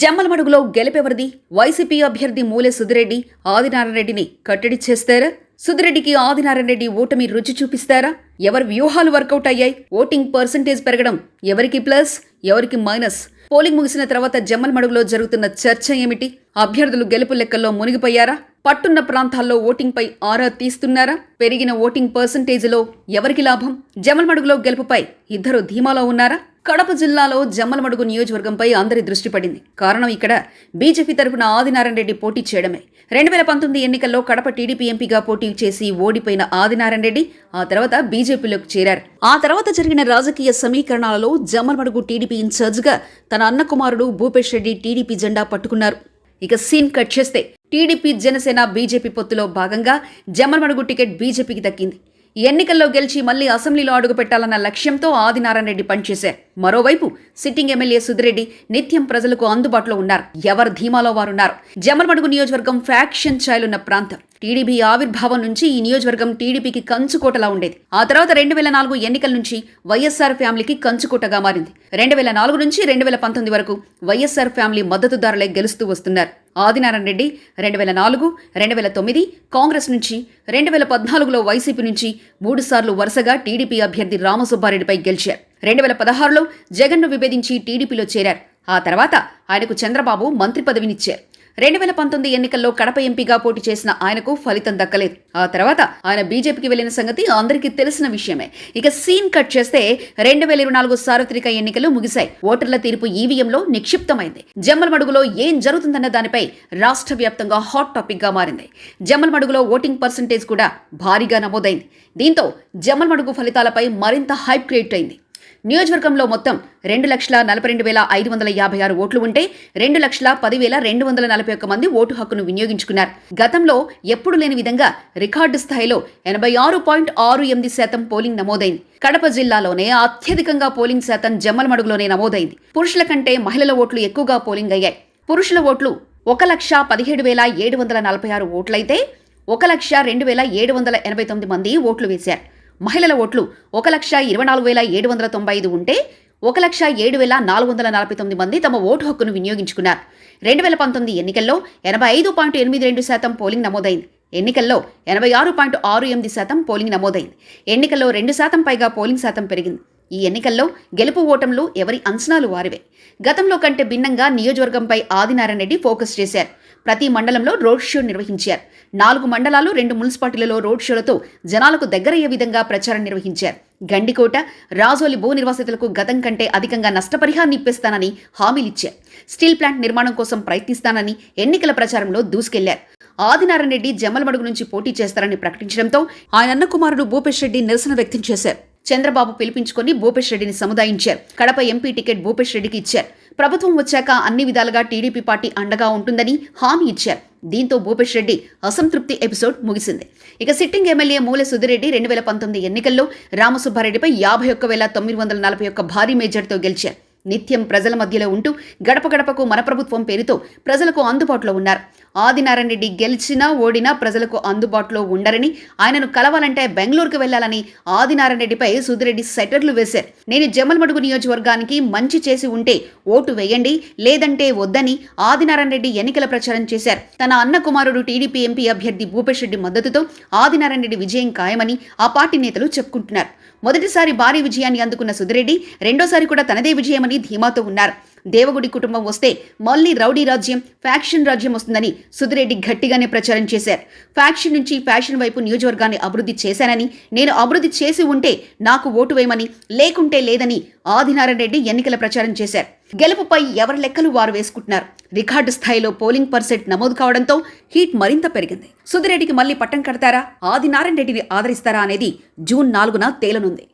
జమ్మలమడుగులో గెలిపెవరిది YCP అభ్యర్థి మూలె సుధిరెడ్డి ఆదినారాయణరెడ్డిని కట్టడి చేస్తారా? సుధిరెడ్డికి ఆదినారాయణరెడ్డి ఓటమి రుచి చూపిస్తారా? ఎవరి వ్యూహాలు వర్కౌట్ అయ్యాయి? ఓటింగ్ పర్సంటేజ్ పెరగడం ఎవరికి ప్లస్ ఎవరికి మైనస్? పోలింగ్ ముగిసిన తర్వాత జమ్మలమడుగులో జరుగుతున్న చర్చ ఏమిటి? అభ్యర్థులు గెలుపు లెక్కల్లో మునిగిపోయారా? పట్టున్న ప్రాంతాల్లో ఓటింగ్ పై ఆరా తీస్తున్నారా? పెరిగిన ఓటింగ్ పర్సంటేజ్లో ఎవరికి లాభం? జమ్మలమడుగులో గెలుపుపై ఇద్దరు ధీమాలో ఉన్నారా? కడప జిల్లాలో జమ్మలమడుగు నియోజకవర్గంపై అందరి దృష్టి పడింది. కారణం ఇక్కడ బీజేపీ తరఫున ఆదినారాయణ రెడ్డి పోటీ చేయడమే. రెండు వేల పంతొమ్మిది ఎన్నికల్లో కడప టీడీపీ ఎంపీగా పోటీ చేసి ఓడిపోయిన ఆదినారాయణ రెడ్డి ఆ తర్వాత బీజేపీలోకి చేరారు. ఆ తర్వాత జరిగిన రాజకీయ సమీకరణాలలో జమ్మలమడుగు టీడీపీ ఇన్ఛార్జ్గా తన అన్న కుమారుడు భూపేష్ రెడ్డి టీడీపీ జెండా పట్టుకున్నారు. ఇక సీన్ కట్ చేస్తే టీడీపీ జనసేన బీజేపీ పొత్తులో భాగంగా జమ్మలమడుగు టికెట్ బీజేపీకి దక్కింది. ఎన్నికల్లో గెలిచి మళ్ళీ అసెంబ్లీలో అడుగు పెట్టాలన్న లక్ష్యంతో ఆదినారాయణ రెడ్డి పనిచేశారు. మరోవైపు సిట్టింగ్ ఎమ్మెల్యే సుధిరెడ్డి నిత్యం ప్రజలకు అందుబాటులో ఉన్నారు. ఎవరు ధీమాలో వారున్నారు? జమర్మడుగు నియోజకవర్గం ఫ్యాక్షన్ ఛాయలున్న ప్రాంతం. టీడీపీ ఆవిర్భావం నుంచి ఈ నియోజకవర్గం టీడీపీకి కంచుకోటలా ఉండేది. ఆ తర్వాత రెండు వేల నాలుగు ఎన్నికల నుంచి వైఎస్ఆర్ ఫ్యామిలీకి కంచుకోటగా మారింది. రెండు వేల నాలుగు నుంచి రెండు వేల పంతొమ్మిది వరకు వైఎస్ఆర్ ఫ్యామిలీ మద్దతుదారులే గెలుస్తూ వస్తున్నారు. ఆదినారాయణ రెడ్డి రెండు వేల నాలుగు రెండు వేల తొమ్మిది కాంగ్రెస్ నుంచి రెండు వేల పద్నాలుగులో వైసీపీ నుంచి మూడుసార్లు వరుసగా టీడీపీ అభ్యర్థి రామసుబ్బారెడ్డిపై గెలిచారు. రెండు వేల పదహారులో జగన్ను విభేదించి టీడీపీలో చేరారు. ఆ తర్వాత ఆయనకు చంద్రబాబు మంత్రి పదవినిచ్చారు రెండు వేల పంతొమ్మిది ఎన్నికల్లో కడప ఎంపీగా పోటీ చేసిన ఆయనకు ఫలితం దక్కలేదు. ఆ తర్వాత ఆయన బీజేపీకి వెళ్ళిన సంగతి అందరికీ తెలిసిన విషయమే. ఇక సీన్ కట్ చేస్తే రెండు వేల ఇరవై నాలుగు సార్వత్రిక ఎన్నికలు ముగిశాయి. ఓటర్ల తీర్పు ఈవీఎంలో నిక్షిప్తమైంది. జమ్మలమడుగులో ఏం జరుగుతుందన్న దానిపై రాష్ట్ర వ్యాప్తంగా హాట్ టాపిక్గా మారింది. జమ్మలమడుగులో ఓటింగ్ పర్సంటేజ్ కూడా భారీగా నమోదైంది. దీంతో జమ్మలమడుగు ఫలితాలపై మరింత హైప్ క్రియేట్ అయింది. నియోజకవర్గంలో మొత్తం రెండు లక్షల నలభై రెండు వేల ఐదు వందల యాభై ఆరు ఓట్లు ఉంటే రెండు లక్షల పదివేల రెండు వందల నలభై ఒక్క మంది ఓటు హక్కును వినియోగించుకున్నారు. గతంలో ఎప్పుడు లేని విధంగా రికార్డు స్థాయిలో ఎనభై ఆరు పాయింట్ ఆరు ఎనిమిది శాతం పోలింగ్ నమోదైంది. కడప జిల్లాలోనే అత్యధికంగా పోలింగ్ శాతం జమ్మలమడుగులోనే నమోదైంది. పురుషుల కంటే మహిళల ఓట్లు ఎక్కువగా పోలింగ్ అయ్యాయి. పురుషుల ఓట్లు ఒక లక్ష పదిహేడు వేల ఏడు వందల నలభై ఆరు ఓట్లయితే ఒక లక్ష రెండు వేల ఏడు వందల ఎనభై తొమ్మిది మంది ఓట్లు వేశారు. మహిళల ఓట్లు ఒక లక్ష ఇరవై నాలుగు వేల ఏడు వందల తొంభై ఐదు ఉంటే ఒక లక్ష ఏడు వేల నాలుగు వందల నలభై తొమ్మిది మంది తమ ఓటు హక్కును వినియోగించుకున్నారు. రెండు వేల పంతొమ్మిది ఎన్నికల్లో ఎనభై ఐదు పాయింట్ ఎనిమిది రెండు శాతం పోలింగ్ నమోదైంది. ఎన్నికల్లో ఎనభై ఆరు పాయింట్ ఆరు ఎనిమిది శాతం పోలింగ్ నమోదైంది. ఎన్నికల్లో రెండు శాతం పైగా పోలింగ్ శాతం పెరిగింది. ఈ ఎన్నికల్లో గెలుపు ఓటంలో ఎవరి అంచనాలు వారివే. గతంలో కంటే భిన్నంగా నియోజకవర్గంపై ఆదినారాయణ రెడ్డి ఫోకస్ చేశారు. ప్రతి మండలంలో రోడ్ షో నిర్వహించారు. నాలుగు మండలాలు రెండు మున్సిపాలిటీలలో రోడ్ షోలతో జనాలకు దగ్గరయ్యే విధంగా ప్రచారం నిర్వహించారు. గండికోట రాజోలి భూ నిర్వాసితులకు గతం కంటే అధికంగా నష్టపరిహారాన్ని ఇప్పిస్తానని హామీలిచ్చారు స్టీల్ ప్లాంట్ నిర్మాణం కోసం ప్రయత్నిస్తానని ఎన్నికల ప్రచారంలో దూసుకెళ్ళారు. ఆదినారాయణ రెడ్డి జమ్మలమడుగు నుంచి పోటీ చేస్తారని ప్రకటించడంతో ఆయన అన్న కుమారుడు భూపేష్ రెడ్డి నిరసన వ్యక్తం చేశారు. చంద్రబాబు పిలిపించుకొని భూపేష్ రెడ్డిని సముదాయించారు. కడప ఎంపీ టికెట్ భూపేష్ రెడ్డికి ఇచ్చారు. ప్రభుత్వం వచ్చాక అన్ని విధాలుగా టీడీపీ పార్టీ అండగా ఉంటుందని హామీ ఇచ్చారు. దీంతో భూపేష్ రెడ్డి అసంతృప్తి ఎపిసోడ్ ముగిసింది. ఇక సిట్టింగ్ ఎమ్మెల్యే మూల సుధిరెడ్డి రెండు వేల పంతొమ్మిది ఎన్నికల్లో రామసుబ్బారెడ్డిపై యాభై ఒక్క వేల తొమ్మిది వందల నలభై ఒక్క భారీ మేజర్తో గెలిచారు. నిత్యం ప్రజల మధ్యలో ఉంటూ గడప గడపకు మన ప్రభుత్వం పేరుతో ప్రజలకు అందుబాటులో ఉన్నారు. ఆదినారాయణ రెడ్డి గెలిచినా ఓడినా ప్రజలకు అందుబాటులో ఉండరని ఆయనను కలవాలంటే బెంగళూరుకు వెళ్ళాలని ఆదినారాయణ రెడ్డిపై సుధిరెడ్డి సెటర్లు వేశారు. నేను జమ్మలమడుగు నియోజకవర్గానికి మంచి చేసి ఉంటే ఓటు వేయండి లేదంటే వద్దని ఆదినారాయణ రెడ్డి ఎన్నికల ప్రచారం చేశారు. తన అన్న కుమారుడు టీడీపీ ఎంపీ అభ్యర్థి భూపేష్ రెడ్డి మద్దతుతో ఆదినారాయణ రెడ్డి విజయం ఖాయమని ఆ పార్టీ నేతలు చెప్పుకుంటున్నారు. మొదటిసారి భారీ విజయాన్ని అందుకున్న సుధిరెడ్డి రెండోసారి కూడా తనదే విజయమని ధీమాతో ఉన్నారు. దేవగుడి కుటుంబం వస్తే మళ్ళీ రౌడీ రాజ్యం ఫ్యాక్షన్ రాజ్యం వస్తుందని సుధిరెడ్డి గట్టిగానే ప్రచారం చేశారు. ఫ్యాక్షన్ నుంచి ఫ్యాషన్ వైపు నియోజకవర్గాన్ని అభివృద్ధి చేశానని నేను అభివృద్ధి చేసి ఉంటే నాకు ఓటు వేయమని లేకుంటే లేదని ఆదినారాయణ రెడ్డి ఎన్నికల ప్రచారం చేశారు. గెలుపుపై ఎవరి లెక్కలు వారు వేసుకుంటున్నారు? రికార్డు స్థాయిలో పోలింగ్ పర్సెంట్ నమోదు కావడంతో హీట్ మరింత పెరిగింది. సుధిరెడ్డికి మళ్ళీ పట్టం కడతారా? ఆదినారాయణ రెడ్డిని ఆదరిస్తారా అనేది జూన్ నాలుగున తేలనుంది.